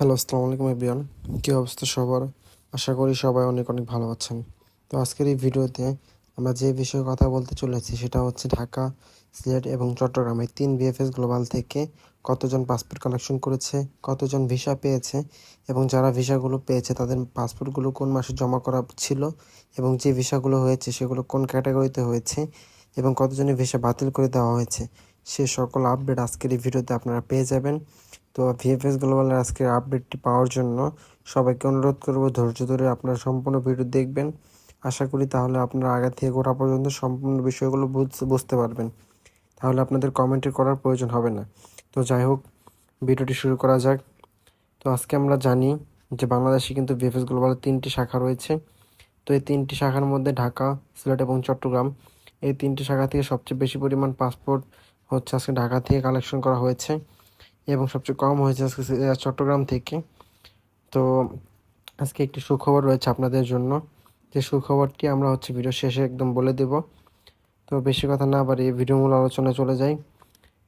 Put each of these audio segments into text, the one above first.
Hello, আসসালামু আলাইকুম everyone. কী অবস্থা সবার? আশা করি সবাই অনেক অনেক ভালো আছেন। তো আজকের এই ভিডিওতে আমরা যে বিষয়ে কথা বলতে চলেছি সেটা হচ্ছে ঢাকা, সিলেট এবং চট্টগ্রাম। তিন বিএফএস গ্লোবাল থেকে কতজন পাসপোর্ট কালেকশন করেছে, কতজন ভিসা পেয়েছে এবং যারা ভিসাগুলো পেয়েছে তাদের পাসপোর্টগুলো কোন মাসে জমা করা ছিল এবং যে ভিসাগুলো হয়েছে সেগুলো কোন ক্যাটাগরিতে হয়েছে এবং কতজনের ভিসা বাতিল করে দেওয়া হয়েছে, সে সকল আপডেট আজকের এই ভিডিওতে আপনারা পেয়ে যাবেন। তো ভিএফএস গ্লোবালের আজকের আপডেটটি পাওয়ার জন্য সবাইকে অনুরোধ করব, ধৈর্য ধরে আপনারা সম্পূর্ণ ভিডিও দেখবেন। আশা করি তাহলে আপনারা আগে থেকে গোটা পর্যন্ত সম্পূর্ণ বিষয়গুলো বুঝ- বুঝতে পারবেন। তাহলে আপনাদের কমেন্টে করার প্রয়োজন হবে না। তো যাই হোক, ভিডিওটি শুরু করা যাক। তো আজকে আমরা জানি যে বাংলাদেশে কিন্তু ভিএফএস গ্লোবালের তিনটি শাখা রয়েছে। তো এই তিনটি শাখার মধ্যে ঢাকা, সিলেট এবং চট্টগ্রাম, এই তিনটি শাখা থেকে সবচেয়ে বেশি পরিমাণ পাসপোর্ট হচ্ছে আজকে ঢাকা থেকে কালেকশন করা হয়েছে। এবং সবচেয়ে কম হয়েছে আজকে চট্টগ্রাম থেকে। তো আজকে একটি সুখবর রয়েছে আপনাদের জন্য। যে সুখবরটি আমরা হচ্ছে ভিডিও শেষে একদম বলে দেব। তো বেশি কথা না বাড়িয়ে ভিডিও মূল আলোচনায় চলে যাই।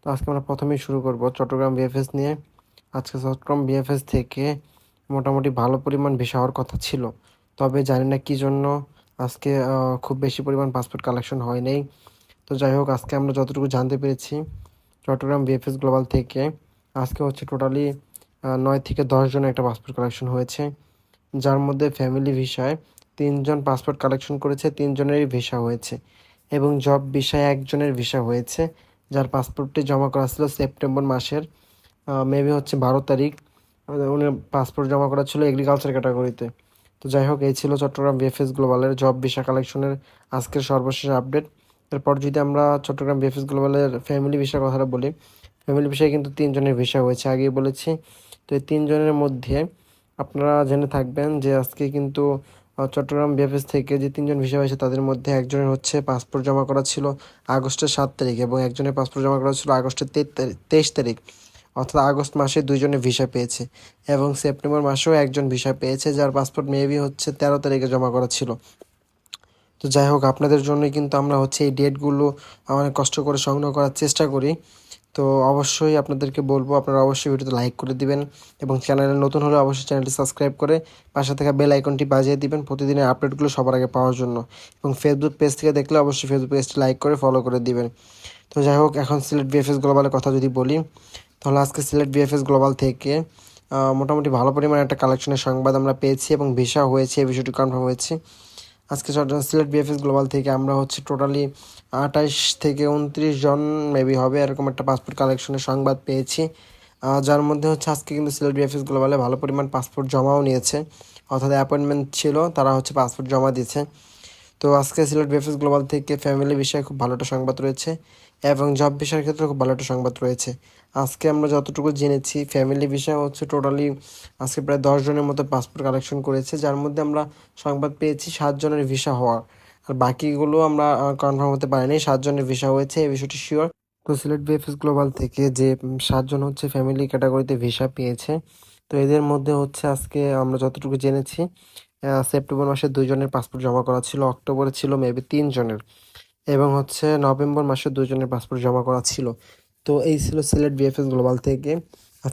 তো আজকে আমরা প্রথমেই শুরু করব চট্টগ্রাম বিএফএস নিয়ে। আজকে চট্টগ্রাম বিএফএস থেকে মোটামুটি ভালো পরিমাণ ভিসা হওয়ার কথা ছিল। তবে জানি না কী জন্য আজকে খুব বেশি পরিমাণ পাসপোর্ট কালেকশন হয় নাই। তো যাই হোক, আজকে আমরা যতটুকু জানতে পেরেছি, চট্টগ্রাম বিএফএস গ্লোবাল থেকে আজকে হচ্ছে টোটালি নয় থেকে দশ জনের একটা পাসপোর্ট কালেকশন হয়েছে, যার মধ্যে ফ্যামিলি ভিসায় তিনজন পাসপোর্ট কালেকশন করেছে, তিনজনেরই ভিসা হয়েছে এবং জব ভিসায় একজনের ভিসা হয়েছে, যার পাসপোর্টটি জমা করা ছিল সেপ্টেম্বর মাসের মেবি হচ্ছে বারো তারিখ উনি পাসপোর্ট জমা করা ছিল এগ্রিকালচার ক্যাটাগরিতে তো যাই হোক, এই ছিল চট্টগ্রাম বিএফএস গ্লোবালের জব ভিসা কালেকশনের আজকের সর্বশেষ আপডেট এরপর যদি আমরা চট্টগ্রাম বিএফএস গ্লোবালের ফ্যামিলি ভিসার কথাটা বলি ফ্যামিলি ভিসায় কিন্তু তিনজনের ভিসা হয়েছে, আগেই বলেছি। তো এই তিনজনের মধ্যে আপনারা জেনে থাকবেন যে আজকে কিন্তু চট্টগ্রাম বিএফএস থেকে যে তিনজন ভিসা হয়েছে, তাদের মধ্যে একজনের হচ্ছে পাসপোর্ট জমা করা ছিল আগস্টের সাত তারিখ এবং একজনের পাসপোর্ট জমা করা ছিল আগস্টের তেইশ তারিখ অর্থাৎ আগস্ট মাসে দুইজনে ভিসা পেয়েছে এবং সেপ্টেম্বর মাসেও একজন ভিসা পেয়েছে যার পাসপোর্ট মেবি হচ্ছে তেরো তারিখে জমা করা ছিল। তো যাই হোক, আপনাদের জন্যই কিন্তু আমরা হচ্ছে এই ডেটগুলো অনেক কষ্ট করে সংগ্রহ করার চেষ্টা করি। তো অবশ্যই আপনাদেরকে বলব, আপনারা অবশ্যই ভিডিওতে লাইক করে দিবেন এবং চ্যানেলে নতুন হলে অবশ্যই চ্যানেলটি সাবস্ক্রাইব করে পাশে থাকা বেল আইকনটি বাজিয়ে দিবেন প্রতিদিনের আপডেটগুলো সবার আগে পাওয়ার জন্য এবং ফেসবুক পেজ থেকে দেখলে অবশ্যই ফেসবুক পেজটি লাইক করে ফলো করে দিবেন। তো যাই হোক, এখন সিলেট বিএফএস গ্লোবালের কথা যদি বলি, তাহলে আজকে সিলেট বিএফএস গ্লোবাল থেকে মোটামুটি ভালো পরিমাণে একটা কালেকশনের সংবাদ আমরা পেয়েছি এবং ভিসা হয়েছে, এই বিষয়টি কনফার্ম হয়েছে। আজকে চট্টগ্রাম সিলেট বিএফএস গ্লোবাল থেকে আমরা হচ্ছে টোটালি আঠাশ থেকে উনত্রিশ জন মেবি হবে, এরকম একটা পাসপোর্ট কালেকশনের সংবাদ পেয়েছি। যার মধ্যে হচ্ছে আজকে কিন্তু সিলেট বিএফএস গ্লোবালে ভালো পরিমাণ পাসপোর্ট জমাও নিয়েছে। অর্থাৎ অ্যাপয়েন্টমেন্ট ছিল, তারা হচ্ছে পাসপোর্ট জমা দিয়েছে। তো আজকে সিলেট বিএফএস গ্লোবাল থেকে ফ্যামিলি বিষয়ে খুব ভালো একটা সংবাদ রয়েছে এবং জব বিষয়ের ক্ষেত্রে খুব ভালো একটা সংবাদ রয়েছে। আজকে আমরা যতটুকু জেনেছি ফ্যামিলি বিষয় হচ্ছে টোটালি আজকে প্রায় দশ জনের মতো পাসপোর্ট কালেকশন করেছে, যার মধ্যে আমরা সংবাদ পেয়েছি সাত জনের ভিসা হওয়ার। আর বাকিগুলো আমরা কনফার্ম হতে পারিনি, সাত জনের ভিসা হয়েছে এই বিষয়টি শিওর তো সিলেট বিএফএস গ্লোবাল থেকে যে সাতজন হচ্ছে ফ্যামিলি ক্যাটাগরিতে ভিসা পেয়েছে। তো এদের মধ্যে হচ্ছে আজকে আমরা যতটুকু জেনেছি সেপ্টেম্বর মাসে দুইজনের পাসপোর্ট জমা করা ছিল অক্টোবরে ছিল মেবি তিনজনের এবং হচ্ছে নভেম্বর মাসে দুজনের পাসপোর্ট জমা করা ছিল। তো এই ছিল সিলেট বিএফএস গ্লোবাল থেকে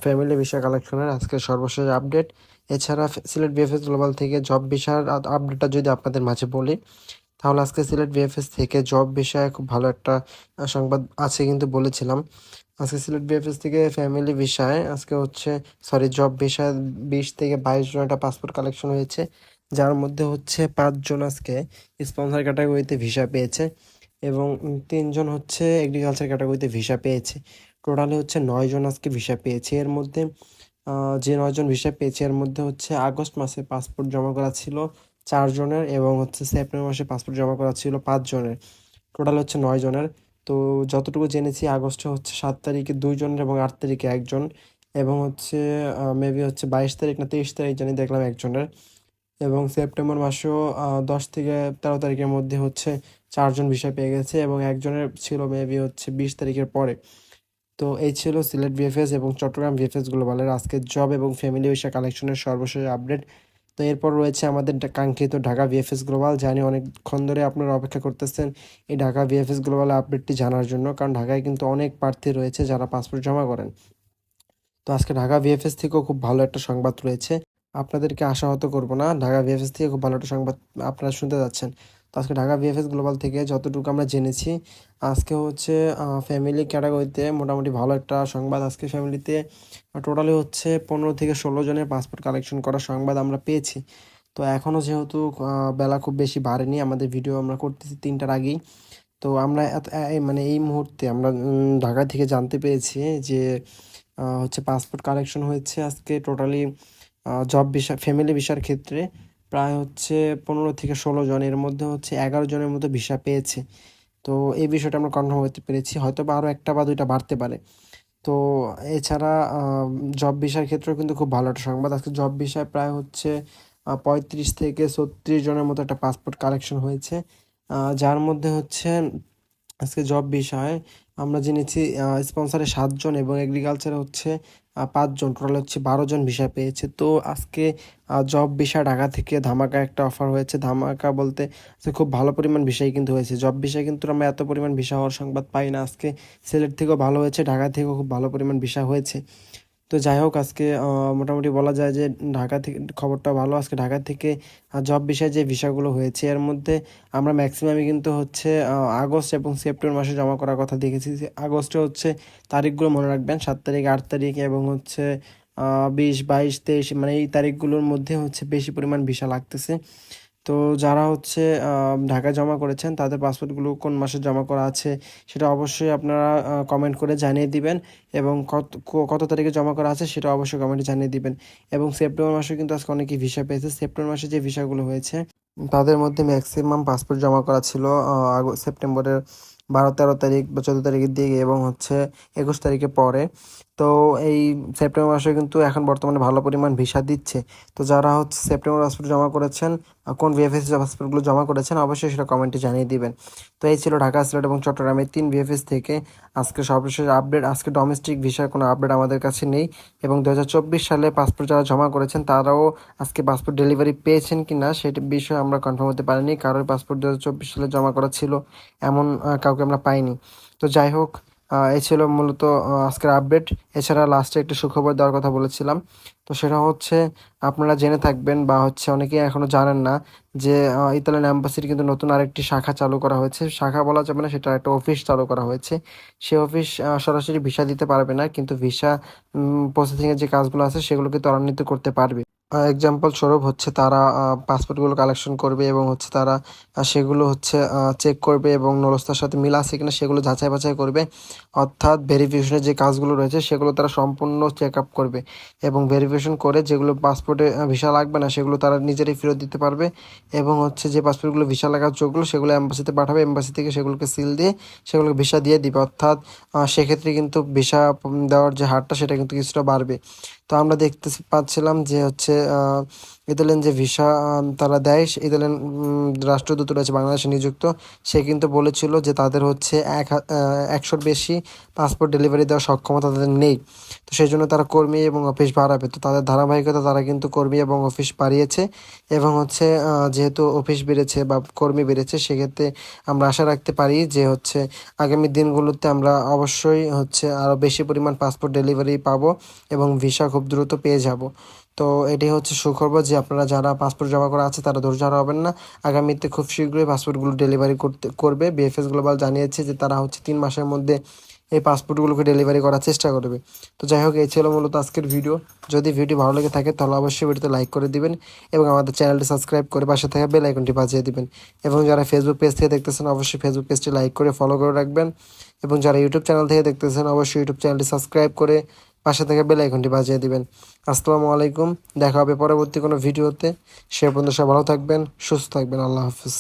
ফ্যামিলি ভিসা কালেকশনের আজকের সর্বশেষ আপডেট এছাড়া সিলেট বিএফএস গ্লোবাল থেকে জব ভিসার আপডেটটা যদি আপনাদের মাঝে বলি, তাহলে আজকে সিলেট বিএফএস থেকে জব বিষয়ে খুব ভালো একটা সংবাদ আছে কিন্তু বলেছিলাম। আজকে সিলেট বিএফএস থেকে ফ্যামিলি ভিসায় আজকে হচ্ছে সরি জব ভিসায় বিশ থেকে বাইশ জন একটা পাসপোর্ট কালেকশন হয়েছে। যার মধ্যে হচ্ছে পাঁচজন আজকে স্পন্সর ক্যাটাগরিতে ভিসা পেয়েছে। এবং তিনজন হচ্ছে এগ্রিকালচার ক্যাটাগরিতে ভিসা পেয়েছে। টোটালে হচ্ছে নয় জন আজকে ভিসা পেয়েছে। এর মধ্যে যে নয়জন ভিসা পেয়েছে, এর মধ্যে হচ্ছে আগস্ট মাসে পাসপোর্ট জমা করা ছিল চারজনের এবং হচ্ছে সেপ্টেম্বর মাসে পাসপোর্ট জমা করা ছিল পাঁচজনের টোটাল হচ্ছে নয় জনের। তো যতটুকু জেনেছি, আগস্টে হচ্ছে সাত তারিখে দুইজনের এবং আট তারিখে একজন এবং হচ্ছে মেবি হচ্ছে বাইশ তারিখ না তেইশ তারিখ জানি দেখলাম একজনের। এবং সেপ্টেম্বর মাসেও দশ থেকে তেরো তারিখের মধ্যে হচ্ছে চারজন ভিসা পেয়ে গেছে এবং একজনের ছিল মেবি হচ্ছে বিশ তারিখের পরে। তো এই ছিল সিলেট বিএফএস এবং চট্টগ্রাম বিএফএস গ্লোবালের আজকের জব এবং ফ্যামিলি ভিসা কালেকশনের সর্বশেষ আপডেট। তো এরপর রয়েছে আমাদের কাঙ্ক্ষিত ঢাকা ভিএফএস গ্লোবাল জানি অনেকক্ষণ ধরে আপনারা অপেক্ষা করতেছেন এই ঢাকা ভিএফএস গ্লোবাল আপডেটটি জানার জন্য, কারণ ঢাকায় কিন্তু অনেক প্রার্থী রয়েছে যারা পাসপোর্ট জমা করেন। তো আজকে ঢাকা ভিএফএস থেকেও খুব ভালো একটা সংবাদ রয়েছে। আপনাদেরকে আশাহত করব না। ঢাকা ভিএফএস থেকে খুব ভালো একটা সংবাদ আপনারা শুনতে যাচ্ছেন। তো আজকে ঢাকা ভিএফএস গ্লোবাল থেকে যতটুকু আমরা জেনেছি, আজকে হচ্ছে ফ্যামিলি ক্যাটাগরিতে মোটামুটি ভালো একটা সংবাদ। আজকে ফ্যামিলিতে টোটালি হচ্ছে পনেরো থেকে ষোলো জনের পাসপোর্ট কালেকশন করার সংবাদ আমরা পেয়েছি। তো এখনও যেহেতু বেলা খুব বেশি বাড়েনি, আমাদের ভিডিও আমরা করতেছি তিনটার আগেই। তো আমরা এত মানে এই মুহূর্তে আমরা ঢাকা থেকে জানতে পেরেছি যে হচ্ছে পাসপোর্ট কালেকশন হয়েছে আজকে টোটালি জব ভিসা ফ্যামিলি ভিসার ক্ষেত্রে প্রায় হচ্ছে পনেরো থেকে ষোলো জন এর মধ্যে হচ্ছে এগারো জনের মতো ভিসা পেয়েছে। তো এই বিষয়টা আমরা কনফার্ম হতে পেরেছি, হয়তো বা আরও একটা বা দুইটা বাড়তে পারে। তো এছাড়া জব ভিসার ক্ষেত্রেও কিন্তু খুব ভালো একটা সংবাদ। আজকে জব ভিসায় প্রায় হচ্ছে পঁয়ত্রিশ থেকে ছত্রিশ জনের মতো একটা পাসপোর্ট কালেকশন হয়েছে। যার মধ্যে হচ্ছে আজকে জব বিষয় আমরা জেনেছি স্পন্সারে সাতজন এবং এগ্রিকালচারে হচ্ছে পাঁচজন। টোটাল হচ্ছে বারো জন ভিসা পেয়েছে। তো আজকে জব ভিসা ঢাকা থেকে ধামাকা একটা অফার হয়েছে। ধামাকা বলতে খুব ভালো পরিমাণ ভিসাই কিন্তু হয়েছে। জব ভিসা কিন্তু আমরা এত পরিমাণ ভিসা হওয়ার সংবাদ পাই না। আজকে সিলেট থেকেও ভালো হয়েছে, ঢাকা থেকেও খুব ভালো পরিমাণ ভিসা হয়েছে। তো যাই হোক, আজকে মোটামুটি বলা যায় যে ঢাকা থেকে, খবরটা ভালো। আজকে ঢাকা থেকে জব বিষয়ে যে ভিসাগুলো হয়েছে, এর মধ্যে আমরা ম্যাক্সিমামই কিন্তু হচ্ছে আগস্ট এবং সেপ্টেম্বর মাসে জমা করার কথা দেখেছি। যে আগস্টে হচ্ছে তারিখগুলো মনে রাখবেন, সাত তারিখ, আট তারিখ এবং হচ্ছে বিশ, বাইশ, তেইশ মানে এই তারিখগুলোর মধ্যে হচ্ছে বেশি পরিমাণ ভিসা লাগতেছে। তো যারা হচ্ছে ঢাকায় জমা করেছেন, তাদের পাসপোর্টগুলো কোন মাসে জমা করা আছে সেটা অবশ্যই আপনারা কমেন্ট করে জানিয়ে দিবেন এবং কত কত তারিখে জমা করা আছে সেটা অবশ্যই কমেন্টে জানিয়ে দিবেন। এবং সেপ্টেম্বর মাসে কিন্তু আজকে অনেকেই ভিসা পেয়েছে। সেপ্টেম্বর মাসে যে ভিসাগুলো হয়েছে, তাদের মধ্যে ম্যাক্সিমাম পাসপোর্ট জমা করা ছিল সেপ্টেম্বরের বারো তেরো তারিখ বা চোদ্দ তারিখের দিকে এবং হচ্ছে একুশ তারিখে পরে। তো এই সেপ্টেম্বর মাসে কিন্তু এখন বর্তমানে ভালো পরিমাণ ভিসা দিচ্ছে। তো যারা হচ্ছে সেপ্টেম্বর পাসপোর্ট জমা করেছেন কোন ভিএফএস পাসপোর্টগুলো জমা করেছেন, অবশ্যই সেটা কমেন্টে জানিয়ে দিবেন। তো এই ছিল ঢাকা, সিলেট এবং চট্টগ্রামের তিন ভিএফএস থেকে আজকে সর্বশেষ আপডেট আজকে ডোমেস্টিক ভিসার কোনো আপডেট আমাদের কাছে নেই এবং দু হাজার চব্বিশ সালে পাসপোর্ট যারা জমা করেছেন, তারাও আজকে পাসপোর্ট ডেলিভারি পেয়েছেন কি না সেটি বিষয়ে আমরা কনফার্ম হতে পারিনি। কারোর পাসপোর্ট দু হাজার চব্বিশ সালে জমা করা ছিল এমন কাউকে আমরা পাইনি। তো যাই হোক এই ছিল মূলত আজকের আপডেট এছাড়া লাস্টে একটি সুখবর দেওয়ার কথা বলেছিলাম। তো সেটা হচ্ছে, আপনারা জেনে থাকবেন বা হচ্ছে অনেকেই এখনও জানেন না যে ইতালিয়ান অ্যাম্বাসির কিন্তু নতুন আরেকটি শাখা চালু করা হয়েছে। শাখা বলা যাবে না, সেটা একটা অফিস চালু করা হয়েছে। সে অফিস সরাসরি ভিসা দিতে পারবে না, কিন্তু ভিসা প্রসেসিংয়ের যে কাজগুলো আছে, সেগুলোকে ত্বরান্বিত করতে পারবে। এক্সাম্পল স্বরূপ হচ্ছে তারা পাসপোর্টগুলো কালেকশন করবে এবং হচ্ছে তারা সেগুলো হচ্ছে চেক করবে এবং নলস্তার সাথে মিল আছে কিনা সেগুলো যাচাই বাছাই করবে। অর্থাৎ ভেরিফিকেশনের যে কাজগুলো রয়েছে সেগুলো তারা সম্পূর্ণ চেক আপ করবে এবং ভেরিফিকেশন করে যেগুলো পাসপোর্টে ভিসা লাগবে না সেগুলো তারা নিজেরাই ফেরত দিতে পারবে এবং হচ্ছে যে পাসপোর্টগুলো ভিসা লাগার যোগ্য সেগুলো এম্বাসিতে পাঠাবে। এম্বাসি থেকে সেগুলোকে সিল দিয়ে সেগুলোকে ভিসা দিয়ে দিবে। অর্থাৎ সেক্ষেত্রে কিন্তু ভিসা দেওয়ার যে হারটা সেটা কিন্তু কিছুটা বাড়বে। তো আমরা দেখতে পাচ্ছিলাম যে হচ্ছে ইতালিয়ান যে ভিসা তারা দেয় ইতালিয়ান রাষ্ট্রদূত রয়েছে, বাংলাদেশে নিযুক্ত। সে কিন্তু বলেছিল যে তাদের হচ্ছে এক একশোর বেশি পাসপোর্ট ডেলিভারি দেওয়ার সক্ষমতা তাদের নেই। তো সেই জন্য তারা কর্মী এবং অফিস বাড়াবে। তো তাদের ধারাবাহিকতা তারা কিন্তু কর্মী এবং অফিস বাড়িয়েছে এবং হচ্ছে যেহেতু অফিস বেড়েছে বা কর্মী বেড়েছে, সেক্ষেত্রে আমরা আশা রাখতে পারি যে হচ্ছে আগামী দিনগুলোতে আমরা অবশ্যই হচ্ছে আরও বেশি পরিমাণ পাসপোর্ট ডেলিভারি পাবো এবং ভিসা খুব দ্রুত পেয়ে যাব। তো এটি হচ্ছে সুখবর যে আপনারা যারা পাসপোর্ট জমা করা আছে, তারা ধৈর্য হারাবেন না। আগামীতে খুব শীঘ্রই পাসপোর্টগুলো ডেলিভারি করতে, করবে। বিএফএস গ্লোবাল জানিয়েছে যে তারা হচ্ছে তিন মাসের মধ্যে এই পাসপোর্টগুলোকে ডেলিভারি করার চেষ্টা করবে। তো যাই হোক, এই ছিল মূলত আজকের ভিডিও যদি ভিডিও ভালো লেগে থাকে, তাহলে অবশ্যই ভিডিওতে লাইক করে দিবেন এবং আমাদের চ্যানেলটি সাবস্ক্রাইব করে পাশে থাকা বেল আইকনটি বাজিয়ে দিবেন। এবং যারা ফেসবুক পেজ থেকে দেখতেছেন, অবশ্যই ফেসবুক পেজটি লাইক করে ফলো করে রাখবেন। এবং যারা ইউটিউব চ্যানেল থেকে দেখতেছেন, অবশ্যই ইউটিউব চ্যানেলটি সাবস্ক্রাইব করে পাশে থেকে বেল আইকনটি বাজিয়ে দিবেন। আসসালামু আলাইকুম, দেখা হবে পরবর্তী কোনো ভিডিওতে। সে পর্যন্ত সব ভালো থাকবেন, সুস্থ থাকবেন, আল্লাহ হাফিজ।